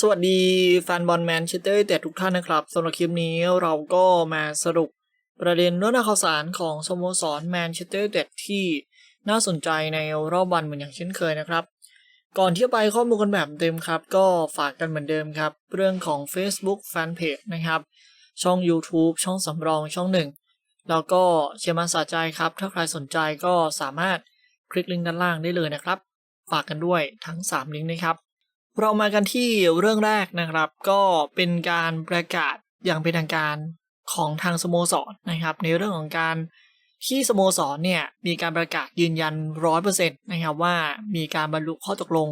สวัสดีแฟนบอลแมนเชสเตอร์แต่ทุกท่านนะครับสำหรับคลิปนี้เราก็มาสรุปประเด็นเรื่องราข่าวสารของสโมสรแมนเชสเตอร์เด็ดที่น่าสนใจในรอบวันเหมือนอย่างเช่นเคยนะครับ ก่อนที่จะไปข้อมูลกันแบบเต็มครับ ก็ฝากกันเหมือนเดิมครับ เรื่องของ Facebook Fanpage นะครับ ช่อง YouTube ช่องสำรองช่องหนึ่งแล้วก็เชียร์มาสาใจครับ ถ้าใครสนใจก็สามารถคลิกลิงก์ด้านล่างได้เลยนะครับ ฝากกันด้วยทั้ง 3 ลิงก์นะครับ เรามากันที่เรื่องแรกนะครับ ก็เป็นการประกาศอย่างเป็นทางการของทางสโมสรนนะครับ ในเรื่องของการที่สโมสรเนี่ยมีการประกาศยืนยันร้อยเปอร์เซ็นต์นะครับว่ามีการบรรลุข้อตกลง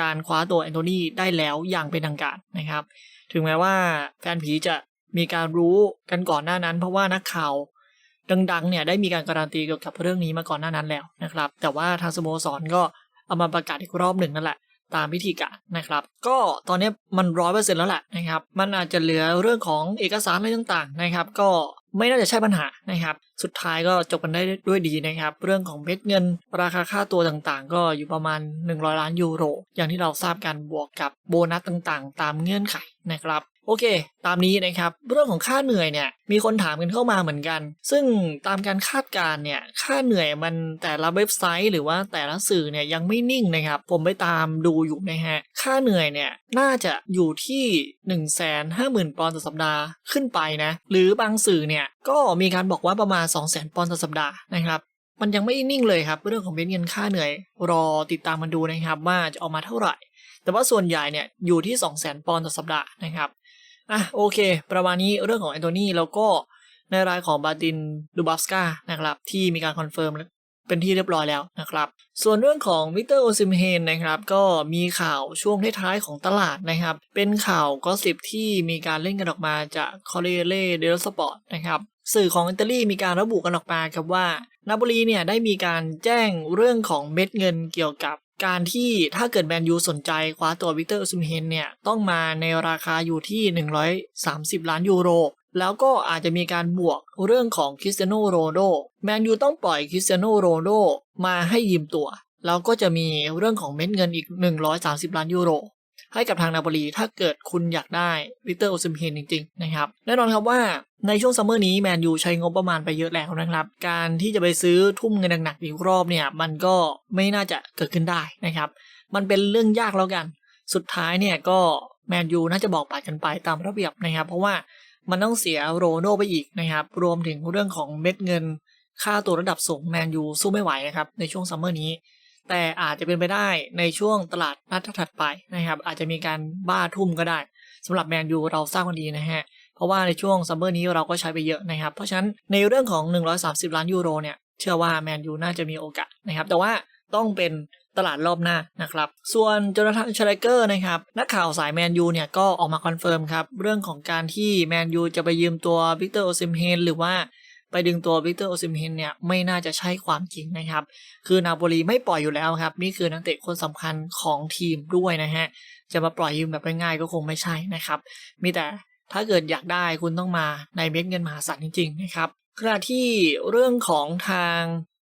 การคว้าตัวแอนโทนีได้แล้วอย่างเป็นทางการนะครับ ถึงแม้ว่าแฟนผีจะมีการรู้กันก่อนหน้านั้น เพราะว่านักข่าวดังๆเนี่ยได้มีการการันตีเกี่ยวกับเรื่องนี้มาก่อนหน้านั้นแล้วนะครับ แต่ว่าทางสโมสรก็เอามาประกาศอีกรอบหนึ่งนั่นแหละ ตามพิธีการนะครับ ก็ตอนนี้มันร้อยเปอร์เซ็นต์แล้วแหละนะครับ มันอาจจะเหลือเรื่องของเอกสารอะไรต่างๆนะครับ ก็ไม่น่าจะใช่ปัญหานะครับ สุดท้ายก็จบกันได้ด้วยดีนะครับ เรื่องของเม็ดเงิน ราคาค่าตัวต่างๆ ก็อยู่ประมาณ 100 ล้านยูโร อย่างที่เราทราบกันบวกกับโบนัสต่างๆ ตามเงื่อนไขนะครับ โอเค ตามนี้นะครับ เรื่องของค่าเหนื่อยเนี่ย มีคนถามกันเข้ามาเหมือนกัน ซึ่งตามการคาดการณ์เนี่ย ค่าเหนื่อยมันแต่ละเว็บไซต์ หรือว่าแต่ละสื่อเนี่ยยังไม่นิ่งนะครับ ผมไปตามดูอยู่นะฮะ ค่าเหนื่อยเนี่ยน่าจะอยู่ที่ 1 5 0 0 0 0 ปอนด์ต่อสัปดาห์ขึ้นไปนะ หรือบางสื่อเนี่ยก็มีการบอกว่าประมาณ 2 0 0 0 0 0 ปอนด์ต่อสัปดาห์นะครับมันยังไม่นิ่งเลยครับเรื่องของเม็ดเงินค่าเหนื่อย รอติดตามมันดูนะครับว่าจะออกมาเท่าไหร่ แต่ว่าส่วนใหญ่เนี่ยอยู่ที่ 2 0 0 0 0 0 ปอนด์ต่อสัปดาห์นะครับ อะโอเค ประมาณนี้เรื่องของแอนโทนีแล้วก็ในรายของบาตินดูบัฟสกานะครับ ที่มีการคอนเฟิร์มเป็นที่เรียบร้อยแล้วนะครับ ส่วนเรื่องของวิกเตอร์โอซิมเฮนนะครับ ก็มีข่าวช่วงท้ายๆของตลาดนะครับ เป็นข่าวก็สิบที่มีการเล่นกันออกมาจากคอเรเล่เดลสปอร์ตนะครับสื่อของอิตาลีมีการระบุกันออกมาครับว่า นาโปลีเนี่ยได้มีการแจ้งเรื่องของเม็ดเงินเกี่ยวกับ การที่ถ้าเกิดแมนยูสนใจคว้าตัววิกเตอร์ซูมเฮนเนี่ย ต้องมาในราคาอยู่ที่ 130 ล้านยูโร แล้วก็อาจจะมีการบวกเรื่องของคริสเตียโนโรโดแมนยูต้องปล่อยคริสเตียโนโรโดมาให้ยืมตัว แล้วก็จะมีเรื่องของเม็ดเงินอีก 130 ล้านยูโร ให้กับทางนาโปลีถ้าเกิดคุณอยากได้วิกเตอร์โอซิมเฮนจริงๆนะครับแน่นอนครับว่าในช่วงซัมเมอร์นี้แมนยูใช้งบประมาณไปเยอะแล้วนะครับ การที่จะไปซื้อทุ่มเงินหนักๆอีกรอบเนี่ยมันก็ไม่น่าจะเกิดขึ้นได้นะครับ มันเป็นเรื่องยากแล้วกัน สุดท้ายเนี่ยก็แมนยูน่าจะบอกปากกันไปตามระเบียบนะครับ เพราะว่ามันต้องเสียโรโนไปอีกนะครับ รวมถึงเรื่องของเม็ดเงิน ค่าตัวระดับสูงแมนยูสู้ไม่ไหวนะครับในช่วงซัมเมอร์นี้ แต่อาจจะเป็นไปได้ในช่วงตลาดนัดถัดไปนะครับ อาจจะมีการบ้าทุ่มก็ได้สำหรับแมนยูเราทราบกันดีนะฮะ เพราะว่าในช่วงซัมเมอร์นี้เราก็ใช้ไปเยอะนะครับ เพราะฉะนั้นในเรื่องของ 130 ล้านยูโรเนี่ยเชื่อว่าแมนยูน่าจะมีโอกาสนะครับ แต่ว่าต้องเป็นตลาดรอบหน้านะครับ ส่วนโจนาธานชไลเกอร์นะครับ นักข่าวสายแมนยูเนี่ยก็ออกมาคอนเฟิร์มครับ เรื่องของการที่แมนยูจะไปยืมตัววิกเตอร์โอซิมเฮนหรือว่า ไปดึงตัววิกเตอร์โอซิมเฮนเนี่ยไม่น่าจะใช่ความจริงนะครับ คือนาโปลีไม่ปล่อยอยู่แล้วครับ นี่คือนักเตะคนสำคัญของทีมด้วยนะฮะ จะมาปล่อยยืมแบบง่ายๆก็คงไม่ใช่นะครับ มีแต่ถ้าเกิดอยากได้คุณต้องมาในเม็ดเงินมหาศาลจริงๆนะครับขณะที่เรื่องของทาง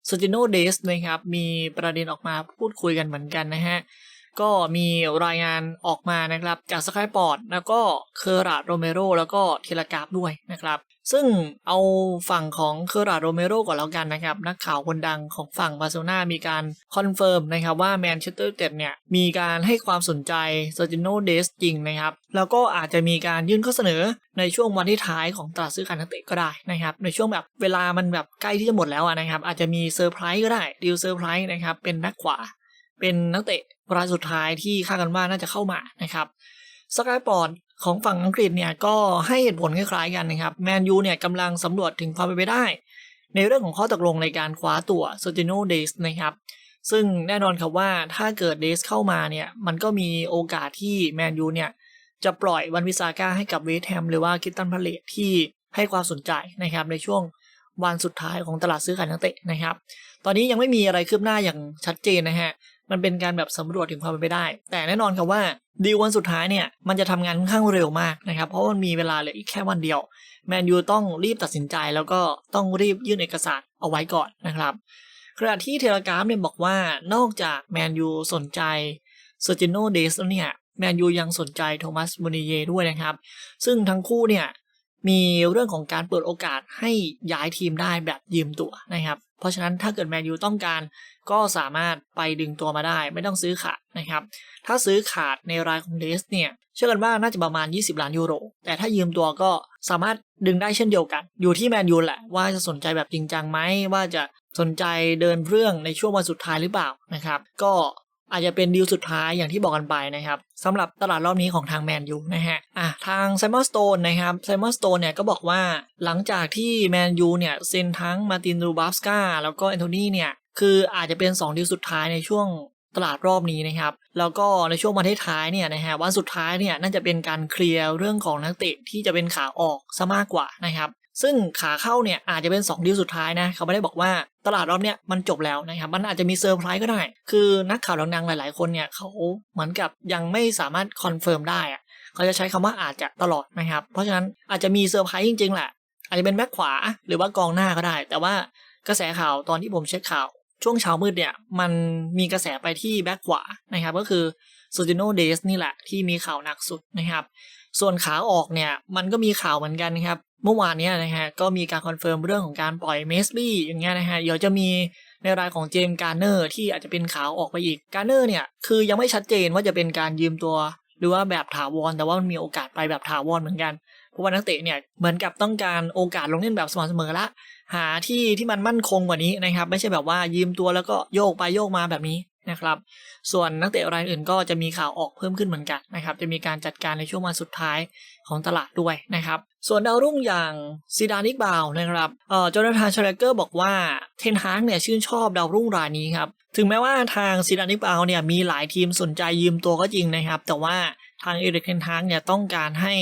ซ o จิโนเดสนะครับมีประเด็นออกมาพูดคุยกันเหมือนกันนะฮะก็มีรายงานออกมานะครับจากสกายปอร์ตแล้วก็เคอร์ราโรเมโรแล้วก็เทเลกราฟด้วยนะครับ ซึ่งเอาฝั่งของเคอร์ราโรเมโรก่อนแล้วกันนะครับ นักข่าวคนดังของฝั่งบาร์เซโลนามีการคอนเฟิร์มนะครับว่าแมนเชสเตอร์เต็ดเนี่ย มีการให้ความสนใจเซอร์จิโนเดสจริงนะครับ แล้วก็อาจจะมีการยื่นข้อเสนอในช่วงวันที่ท้ายของตลาดซื้อขายนักเตะก็ได้นะครับ ในช่วงแบบเวลามันแบบใกล้ที่จะหมดแล้วนะครับ อาจจะมีเซอร์ไพรส์ก็ได้ดีลเซอร์ไพรส์นะครับเป็นนักขวา เป็นนักเตะรายสุดท้ายที่คาดกันว่าน่าจะเข้ามานะครับสกายปอร์ต ของฝั่งอังกฤษเนี่ยก็ให้เหตุผลคล้ายๆกันนะครับแมนยูเนี่ยกำลังสำรวจถึงความเป็นไปได้ ในเรื่องของข้อตกลงในการคว้าตัวโซจิโนเดสนะครับซึ่งแน่นอนครับว่าถ้าเกิดเดสเข้ามาเนี่ยมันก็มีโอกาสที่แมนยูเนี่ยจะปล่อยวันวิสาก้าให้กับเวสแฮมหรือว่าคิตตันพาเลตที่ให้ความสนใจนะครับในช่วงวันสุดท้ายของตลาดซื้อขายนักเตะนะครับ ตอนนี้ยังไม่มีอะไรคืบหน้าอย่างชัดเจนนะฮะ มันเป็นการแบบสำรวจถึงความเป็นไปได้ แต่แน่นอนครับว่าดีลวันสุดท้ายเนี่ยมันจะทำงานค่อนข้างเร็วมากนะครับ เพราะมันมีเวลาเหลืออีกแค่วันเดียว แมนยูต้องรีบตัดสินใจแล้วก็ต้องรีบยื่นเอกสารเอาไว้ก่อนนะครับขณะที่เทเลกราฟเนี่ยบอกว่านอกจากแมนยูสนใจเซอร์จิโนเดสเนี่ยแมนยูยังสนใจโทมัสมูนิเยด้วยนะครับ ซึ่งทั้งคู่เนี่ยมีเรื่องของการเปิดโอกาสให้ย้ายทีมได้แบบยืมตัวนะครับ เพราะฉะนั้นถ้าเกิดแมนยูต้องการก็สามารถไปดึงตัวมาได้ไม่ต้องซื้อขาดนะครับ ถ้าซื้อขาดในรายของเดสเนี่ย เชื่อกันว่าน่าจะประมาณ 20 ล้านยูโร แต่ถ้ายืมตัวก็สามารถดึงได้เช่นเดียวกัน อยู่ที่แมนยูแหละว่าจะสนใจแบบจริงจังไหมว่าจะสนใจเดินเรื่องในช่วงวันสุดท้ายหรือเปล่านะครับ ก็ อาจจะเป็นดีลสุดท้ายอย่างที่บอกกันไปนะครับสำหรับตลาดรอบนี้ของทางแมนยูนะฮะอะทางไซมอนสโตนนะครับไซมอนสโตนเนี่ยก็บอกว่าหลังจากที่แมนยูเนี่ยเซ็นทั้งมาตินรูบัฟสกาแล้วก็แอนโทนีเนี่ยคืออาจจะเป็น 2 ดีลสุดท้ายในช่วงตลาดรอบนี้นะครับ แล้วก็ในช่วงวันท้ายเนี่ยนะฮะวันสุดท้ายเนี่ยน่าจะเป็นการเคลียร์เรื่องของนักเตะที่จะเป็นขาออกซะมากกว่านะครับ ซึ่งขาเข้าเนี่ยอาจจะเป็น 2 ดีลสุดท้ายนะ เขาไม่ได้บอกว่าตลาดรอบเนี้ยมันจบแล้วนะครับ มันอาจจะมีเซอร์ไพรส์ก็ได้ คือนักข่าวดังๆ หลายๆ คนเนี่ยเขาเหมือนกับยังไม่สามารถคอนเฟิร์มได้อะเขาจะใช้คำว่าอาจจะตลอดนะครับ เพราะฉะนั้นอาจจะมีเซอร์ไพรส์จริงๆแหละ อาจจะเป็นแบ็คขวาหรือว่ากองหน้าก็ได้ แต่ว่ากระแสข่าวตอนที่ผมเช็คข่าว ช่วงเช้ามืดเนี่ยมันมีกระแสไปที่แบ็คขวานะครับก็คือโซจิโนเดสนี่แหละที่มีข่าวหนักสุดนะครับ ส่วนขาออกเนี่ยมันก็มีข่าวเหมือนกันครับ เมื่อวานนี้นะฮะก็มีการคอนเฟิร์มเรื่องของการปล่อยเมสบี้อย่างเงี้ยนะฮะเดี๋ยวจะมีในรายของเจมส์การ์เนอร์ที่อาจจะเป็นขาวออกไปอีกการ์เนอร์เนี่ยคือยังไม่ชัดเจนว่าจะเป็นการยืมตัว หรือว่าแบบถาวรแต่ว่ามันมีโอกาสไปแบบถาวรเหมือนกันเพราะว่านักเตะเนี่ยเหมือนกับต้องการโอกาสลงเล่นแบบสม่ำเสมอละ หาที่ที่มันมั่นคงกว่านี้นะครับ ไม่ใช่แบบว่ายืมตัวแล้วก็โยกไปโยกมาแบบนี้ นะครับ ส่วนนักเตะรายอื่นก็จะมีข่าวออกเพิ่มขึ้นเหมือนกันนะครับ จะมีการจัดการในช่วงวันสุดท้ายของตลาดด้วยนะครับ ส่วนดาวรุ่งอย่างซีดานิกบาวนะครับเอ่อโจนาธานชาเลเกอร์บอกว่าเทนฮากเนี่ยชื่นชอบดาวรุ่งรายนี้ครับ ถึงแม้ว่าทางซีดานิกบาวเนี่ยมีหลายทีมสนใจยืมตัวก็จริงนะครับ แต่ว่าทางเอริกเทนฮากเนี่ยต้องการให้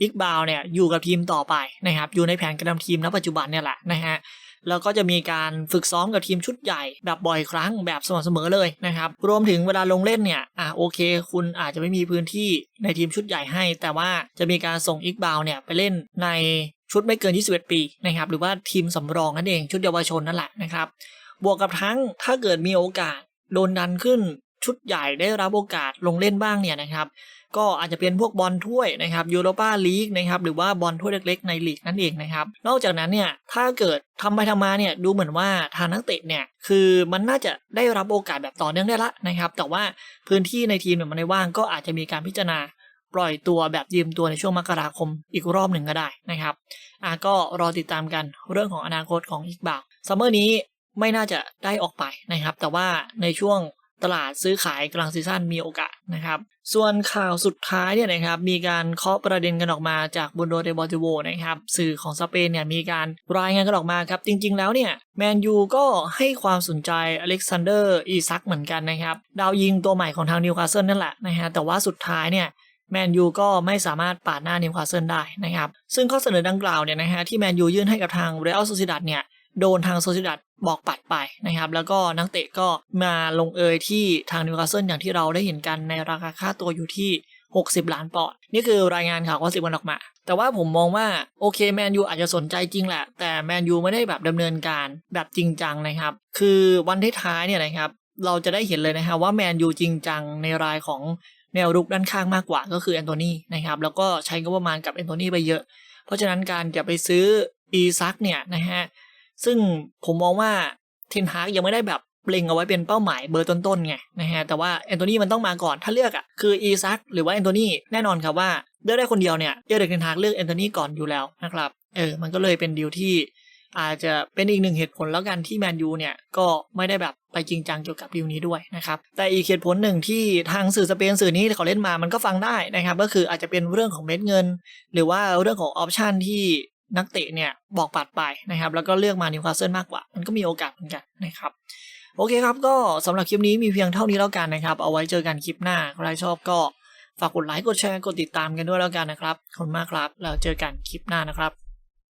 อิกบาวเนี่ยอยู่กับทีมต่อไปนะครับ อยู่ในแผนการนำทีมณปัจจุบันเนี่ยแหละนะฮะ แล้วก็จะมีการฝึกซ้อมกับทีมชุดใหญ่แบบบ่อยครั้งแบบสม่ำเสมอเลยนะครับ รวมถึงเวลาลงเล่นเนี่ย อะโอเค คุณอาจจะไม่มีพื้นที่ในทีมชุดใหญ่ให้ แต่ว่าจะมีการส่งอิกบาวเนี่ยไปเล่นในชุดไม่เกิน 21 ปีนะครับ หรือว่าทีมสำรองนั่นเองชุดเยาวชนนั่นแหละนะครับ บวกกับทั้งถ้าเกิดมีโอกาสโดนดันขึ้น ชุดใหญ่ได้รับโอกาสลงเล่นบ้างเนี่ยนะครับ ก็อาจจะเป็นพวกบอลถ้วยนะครับยูโรปาลีกนะครับหรือว่าบอลถ้วยเล็กๆในลีกนั่นเองนะครับ นอกจากนั้นเนี่ยถ้าเกิดทำไปทำมาเนี่ยดูเหมือนว่าทางนักเตะเนี่ยคือมันน่าจะได้รับโอกาสแบบต่อเนื่องได้ละนะครับ แต่ว่าพื้นที่ในทีมเนี่ยมันไม่ว่างก็อาจจะมีการพิจารณาปล่อยตัวแบบยืมตัวในช่วงมกราคมอีกรอบหนึ่งก็ได้นะครับอะก็รอติดตามกันเรื่องของอนาคตของอีกบ่าวซัมเมอร์นี้ไม่น่าจะได้ออกไปนะครับ แต่ว่าในช่วง ตลาดซื้อขายกลางซีซั่นมีโอกาสนะครับ ส่วนข่าวสุดท้ายเนี่ยนะครับมีการเคาะประเด็นกันออกมาจากบุนโดเดบอติโวนะครับสื่อของสเปนเนี่ยมีการรายงานกันออกมาครับ จริง ๆ แล้วเนี่ยแมนยูก็ให้ความสนใจอเล็กซานเดอร์อีซักเหมือนกันนะครับ ดาวยิงตัวใหม่ของทางนิวคาสเซิลนั่นแหละนะฮะแต่ว่าสุดท้ายเนี่ยแมนยูก็ไม่สามารถปาดหน้านิวคาสเซิลได้นะครับ ซึ่งข้อเสนอดังกล่าวเนี่ยนะฮะที่แมนยูยื่นให้กับทางเรอัลโซซิดัดเนี่ย โดนทางโซซิดัดบอกปัดไปนะครับ แล้วก็นักเตะก็มาลงเอยที่ทางนิวคาสเซิลอย่างที่เราได้เห็นกันในราคาค่าตัวอยู่ที่ 60 ล้านปอนด์นี่คือรายงานข่าวข้อสิบวันออกมา แต่ว่าผมมองว่า โอเคแมนยูอาจจะสนใจจริงแหละ แต่แมนยูไม่ได้แบบดำเนินการแบบจริงจังนะครับ คือวันท้ายๆเนี่ยนะครับเราจะได้เห็นเลยนะฮะว่าแมนยูจริงจังในรายของแนวรุกด้านข้างมากกว่าก็คือแอนโทนีนะครับแล้วก็ใช้งบประมาณกับแอนโทนีไปเยอะ เพราะฉะนั้นการจะไปซื้ออีซักเนี่ยนะฮะ ซึ่งผมมองว่าเทนฮากยังไม่ได้แบบเล็งเอาไว้เป็นเป้าหมายเบอร์ต้นๆไงนะฮะแต่ว่าแอนโทนีมันต้องมาก่อนถ้าเลือกอะคืออีซักหรือว่าแอนโทนีแน่นอนครับว่าเลือกได้คนเดียวเนี่ยเอเดกเทนฮากเลือกแอนโทนีก่อนอยู่แล้วนะครับเออมันก็เลยเป็นดีลที่อาจจะเป็นอีกหนึ่งเหตุผลแล้วกันที่แมนยูเนี่ยก็ไม่ได้แบบไปจริงจังเกี่ยวกับดีลนี้ด้วยนะครับแต่อีกเหตุผลหนึ่งที่ทางสื่อสเปนสื่อนี้เขาเล่นมามันก็ฟังได้นะครับก็คืออาจจะเป็นเรื่องของเม็ดเงิน หรือว่าเรื่องของออปชันที่ นักเตะเนี่ยบอกปัดไปนะครับ แล้วก็เลือกมานิวคาสเซิลมากกว่า มันก็มีโอกาสเหมือนกันนะครับ โอเคครับ ก็สำหรับคลิปนี้มีเพียงเท่านี้แล้วกันนะครับ เอาไว้เจอกันคลิปหน้า ใครชอบก็ฝากกดไลค์ กดแชร์ กดติดตามกันด้วยแล้วกันนะครับ ขอบคุณมากครับ แล้วเจอกันคลิปหน้านะครับ